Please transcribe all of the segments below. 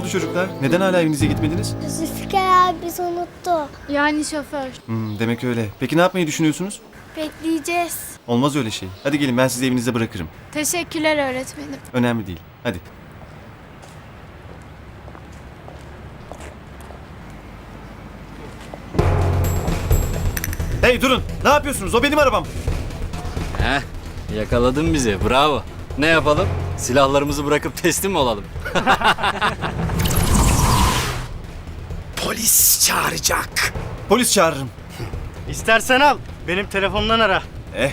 oldu çocuklar? Neden hala evinize gitmediniz? Zülfikar abi bizi unuttu. Yani şoför. Hmm, demek öyle. Peki ne yapmayı düşünüyorsunuz? Bekleyeceğiz. Olmaz öyle şey. Hadi gelin ben sizi evinize bırakırım. Teşekkürler öğretmenim. Önemli değil. Hadi. Hey durun. Ne yapıyorsunuz? O benim arabam. Heh, yakaladın bizi. Bravo. Ne yapalım? Silahlarımızı bırakıp teslim mi olalım? Polis çağıracak. Polis çağırırım. İstersen al. Benim telefondan ara. Eh.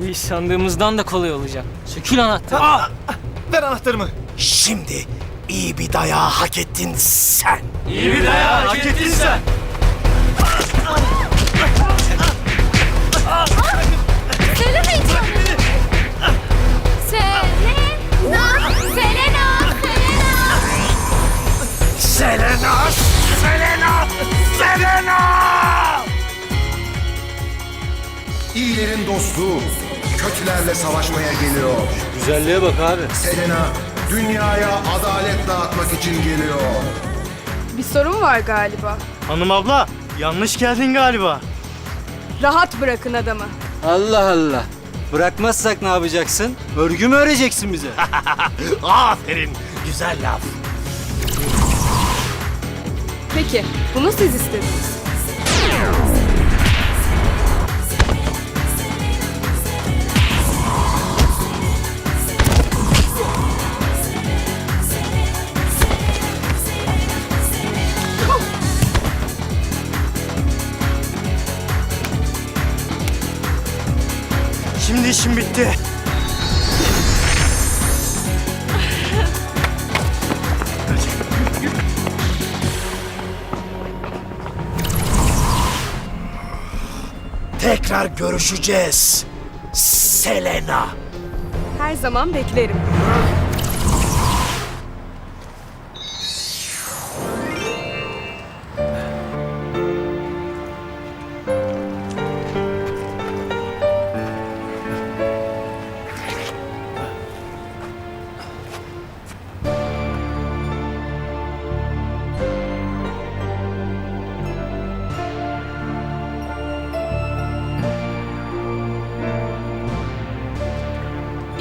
Bu iş sandığımızdan da kolay olacak. Sökül anahtar. Ver anahtarımı. Şimdi iyi bir dayağı hak ettin sen. Hak ettin sen. İyilerin dostu, kötülerle savaşmaya geliyor. Güzelliğe bak abi. Selena, dünyaya adalet dağıtmak için geliyor. Bir sorun var galiba. Hanım abla yanlış geldin galiba. Rahat bırakın adamı. Allah Allah. Bırakmazsak ne yapacaksın? Örgü mü öreceksin bize? Aferin. Güzel laf. Peki, bunu siz istediniz. Şimdi işim bitti. Tekrar görüşeceğiz. Selena. Her zaman beklerim.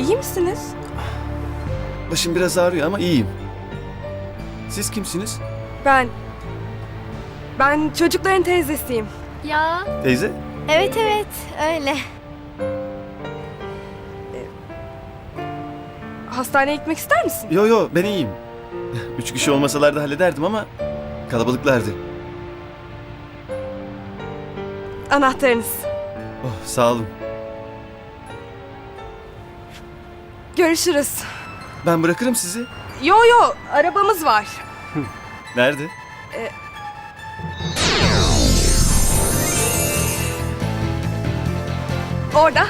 İyi misiniz? Başım biraz ağrıyor ama iyiyim. Siz kimsiniz? Ben... Ben çocukların teyzesiyim. Ya. Teyze? Evet evet öyle. Hastaneye gitmek ister misin? Yo yo ben iyiyim. Üç kişi olmasalar da hallederdim ama kalabalıklardı. Anahtarınız. Oh sağ olun. Görüşürüz. Ben bırakırım sizi. Yo yo, arabamız var. Nerede? Orada.